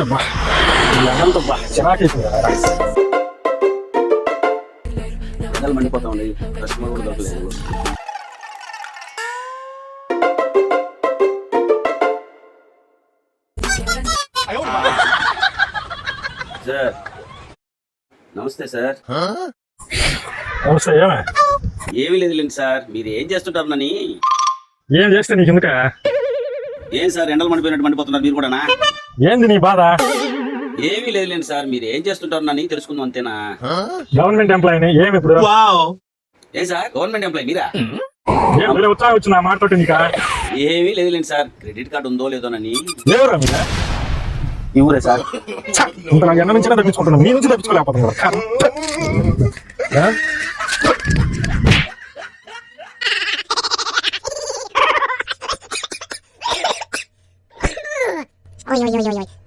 అబ్బా, ఈ ఎండలతో బా చిరాకైపోయింది రా. ఎండలు మండిపోతా ఉన్నాయి కస్టమర్ కూడా దొరకలేదు సార్ నమస్తే సార్. నమస్తే ఏమే? ఏమీ లేదులేండి సార్. మీరు ఏం చేస్తుంటారు నని? ఏం చేస్తే నీకు ఎందుక ఏం సార్ ఎండలు మండిపోయినట్టు మండిపోతున్నారు మీరు కూడానా? ఏంది నీ బాధ? ఏమీ లేదులేండి సార్ మీరు ఏం చేస్తుంటారు నని తెలుసుకుందాం అంతేనా? గవర్నమెంట్ ఎంప్లాయీని ఏమి ఇప్పుడు? ఏం సార్ గవర్నమెంట్ ఎంప్లాయ్ మీరా? ఉత్సాహం వచ్చిన మాటతోటి నీకా? ఏమీ లేదులేండి సార్ క్రెడిట్ కార్డు ఉందో లేదోనని ఎవరా మీరు? ఈ ఊరే సార్. ఇంత నాకు నుంచి తప్పించుకుంటున్నాను నీ నుంచి? おいおいおいおいおい。